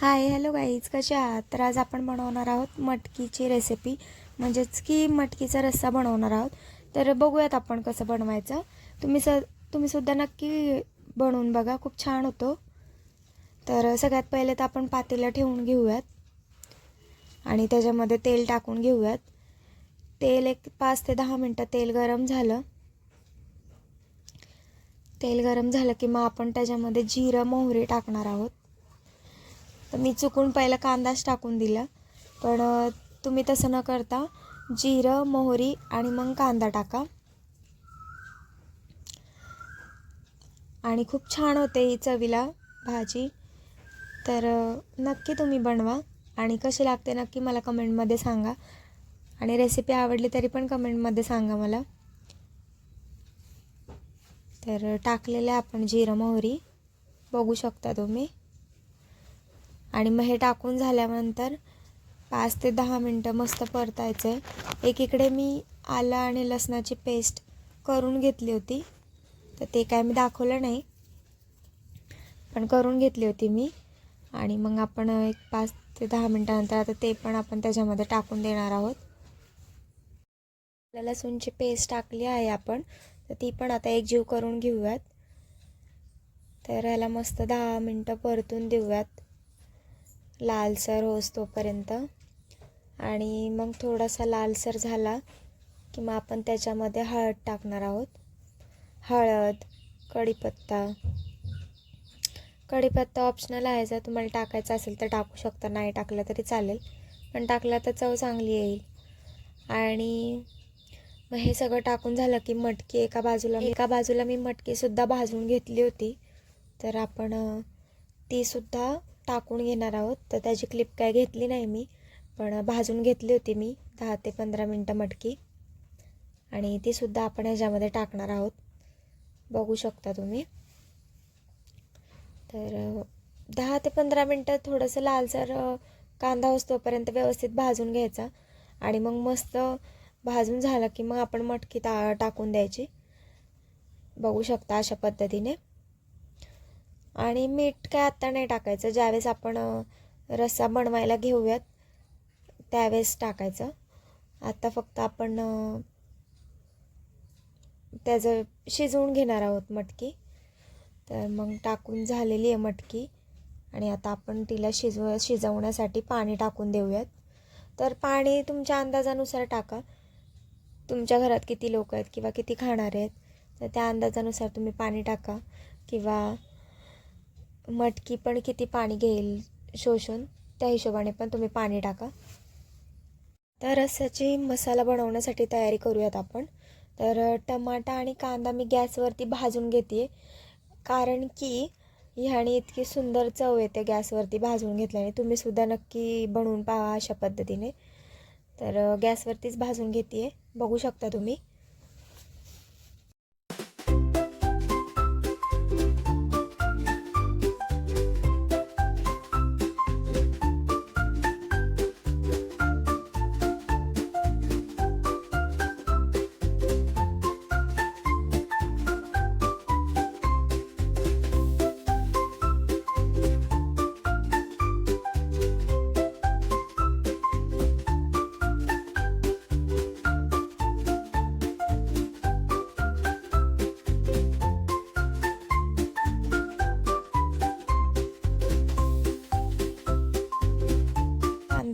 Hi hello guys कसे आहात? तर आज आपण बनवणार आहोत मटकीची रेसिपी म्हणजेच की मटकीचा रस्सा बनवणार आहोत. तर बघूयात आपण कसं बनवायचं. तुम्ही स तुम्ही सुद्धा नक्की बनवून बघा खूप छान होतो. तर सगळ्यात पहिले तर आपण पातेला ठेवून घेऊयात. आणि त्याच्यामध्ये तेल टाकून घेऊयात. तेल एक पाच ते दहा मिनटं तेल गरम झालं. तेल गरम झालं की मग आपण त्याच्यामध्ये जिरं मोहरी टाकणार आहोत. तर मी चुकून पहिला कांदाच टाकून दिला. पण तुम्ही तसं न करता जिरं मोहरी आणि मग कांदा टाका. आणि खूप छान होते ही चवीला भाजी. तर नक्की तुम्ही बनवा आणि कशी लागते नक्की मला कमेंटमध्ये सांगा. आणि रेसिपी आवडली तरी पण कमेंटमध्ये सांगा मला. तर टाकलेलं आहे आपण जिरं मोहरी. बघू शकता तुम्ही. आणि मग हे टाकून झाल्यानंतर पाच ते दहा मिनटं मस्त परतायचं आहे एकीकडे मी आलं आणि लसणाची पेस्ट करून घेतली होती. तर ते काय मी दाखवलं नाही पण करून घेतली होती मी. आणि मग आपण एक पाच ते दहा मिनटानंतर आता ते पण आपण त्याच्यामध्ये टाकून देणार आहोत. लसूणची पेस्ट टाकली आहे आपण तर ती पण आता एक जीव करून घेऊयात. तर ह्याला मस्त दहा मिनटं परतून देऊयात. लालसर होस तोपर्यंत. आणि मग थोडासा लालसर झाला की मग आपण त्याच्यामध्ये हळद टाकणार आहोत. हळद कढीपत्ता. कढीपत्ता ऑप्शनल आहे. जर तुम्हाला टाकायचा असेल तर टाकू शकता. नाही टाकलं तरी चालेल. पण टाकला तर चव चांगली येईल. आणि मग हे सगळं टाकून झालं की मटकी एका बाजूला एका बाजूला मी मटकीसुद्धा भाजून घेतली होती. तर आपण तीसुद्धा टाकून घेणार आहोत. तर त्याची क्लिप काय घेतली नाही मी पण भाजून घेतली होती मी दहा ते पंधरा मिनटं मटकी. आणि तीसुद्धा आपण ह्याच्यामध्ये टाकणार आहोत. बघू शकता तुम्ही. तर दहा ते पंधरा मिनटं थोडंसं लालसर कांदा असतोपर्यंत व्यवस्थित भाजून घ्यायचा. आणि मग मस्त भाजून झालं की मग आपण मटकी ता टाकून द्यायची. बघू शकता अशा पद्धतीने. आणि मीठ काय आत्ता नाही टाकायचं. ज्यावेळेस आपण रस्सा बनवायला घेऊयात त्यावेळेस टाकायचं. आता फक्त आपण त्याचं शिजवून घेणार आहोत मटकी. तर मग टाकून झालेली आहे मटकी. आणि आता आपण तिला शिजव शिजवण्यासाठी पाणी टाकून देऊयात. तर पाणी तुमच्या अंदाजानुसार टाका. तुमच्या घरात किती लोक आहेत किंवा किती खाणारे आहेत तर त्या अंदाजानुसार तुम्ही पाणी टाका. किंवा मटकी पण किती पाणी घेईल शोषून त्या हिशोबाने पण तुम्ही पाणी टाका. तर रस्साची मसाला बनवण्यासाठी तयारी करूयात आपण. तर टमाटा आणि कांदा मी गॅसवरती भाजून घेते. कारण की ह्याने इतकी सुंदर चव येते गॅसवरती भाजून घेतल्याने. तुम्ही सुद्धा नक्की बनवून पाहा अशा पद्धतीने. तर गॅसवरतीच भाजून घेते बघू शकता तुम्ही.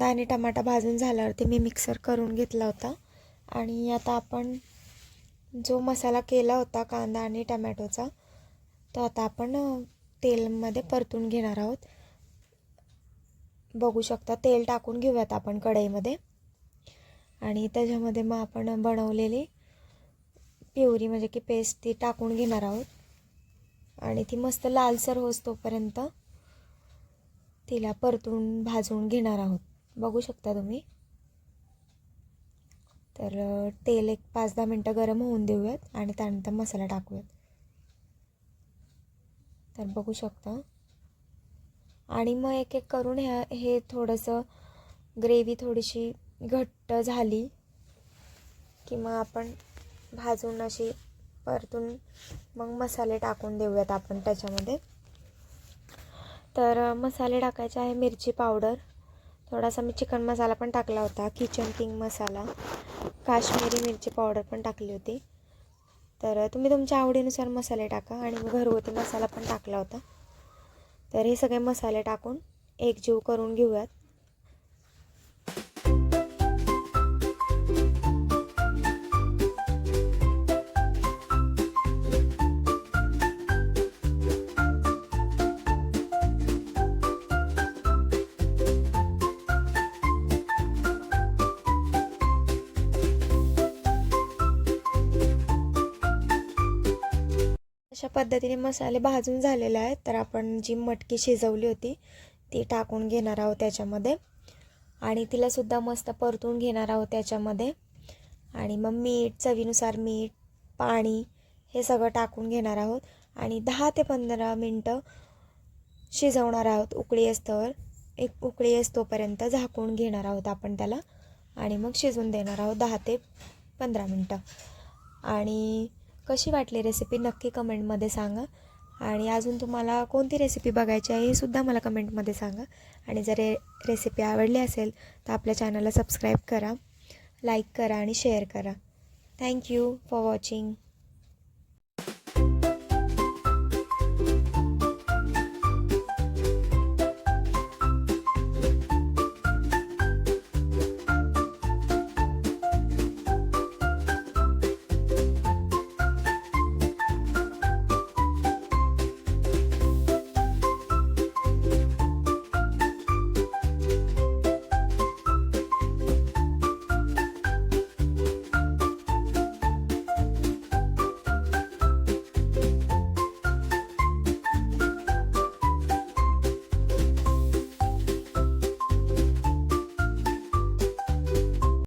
कांदा आणि टमाटा भाजून झाल्यावरती मी मिक्सर करून घेतला होता. आणि आता आपण जो मसाला केला होता कांदा आणि टमॅटोचा तो आता आपण तेलमध्ये परतून घेणार आहोत. बघू शकता तेल टाकून घेऊयात आपण कढईमध्ये. आणि त्याच्यामध्ये मग आपण बनवलेली प्युरी म्हणजे की पेस्ट ती टाकून घेणार आहोत. आणि ती मस्त लालसर होस तोपर्यंत तिला परतून भाजून घेणार आहोत. बघू शकता तुम्ही. तर तेल एक पाच दहा मिनटं गरम होऊन देऊयात आणि त्यानंतर मसाला टाकूयात. तर बघू शकता. आणि मग एक एक करून ह्या हे थोडंसं ग्रेव्ही थोडीशी घट्ट झाली की मग आपण भाजून अशी परतून मग मसाले टाकून देऊयात आपण त्याच्यामध्ये. तर मसाले टाकायचे आहे मिरची पावडर. थोडासा मी चिकन मसाला पण टाकला होता किचन किंग मसाला. काश्मीरी मिरची पावडर पण टाकली होती. तर तुम्ही तुमच्या आवडीनुसार मसाले टाका आणि मी घरगुती मसाला पण टाकला होता. तर हे सगळे मसाले टाकून एकजीव करून घेऊयात. पद्धतीने मसाले भाजून झालेले आहेत. तर आपण जी मटकी शिजवली होती ती टाकून घेणार आहोत त्याच्यामध्ये. आणि तिलासुद्धा मस्त परतून घेणार आहोत त्याच्यामध्ये. आणि मग मीठ चवीनुसार मीठ पाणी हे सगळं टाकून घेणार आहोत. आणि दहा ते पंधरा मिनटं शिजवणार आहोत. उकळी असतोवर एक उकळी असतोपर्यंत झाकून घेणार आहोत आपण त्याला. आणि मग शिजून देणार आहोत दहा ते पंधरा मिनटं. आणि कशी वाटली रेसिपी नक्की कमेंटमध्ये सांगा. आणि अजून तुम्हाला कोणती रेसिपी बघायची आहे हे सुद्धा मला कमेंटमध्ये सांगा. आणि जर रे रेसिपी आवडली असेल तर आपल्या चॅनलला सबस्क्राईब करा लाईक करा आणि शेअर करा. Thank you for watching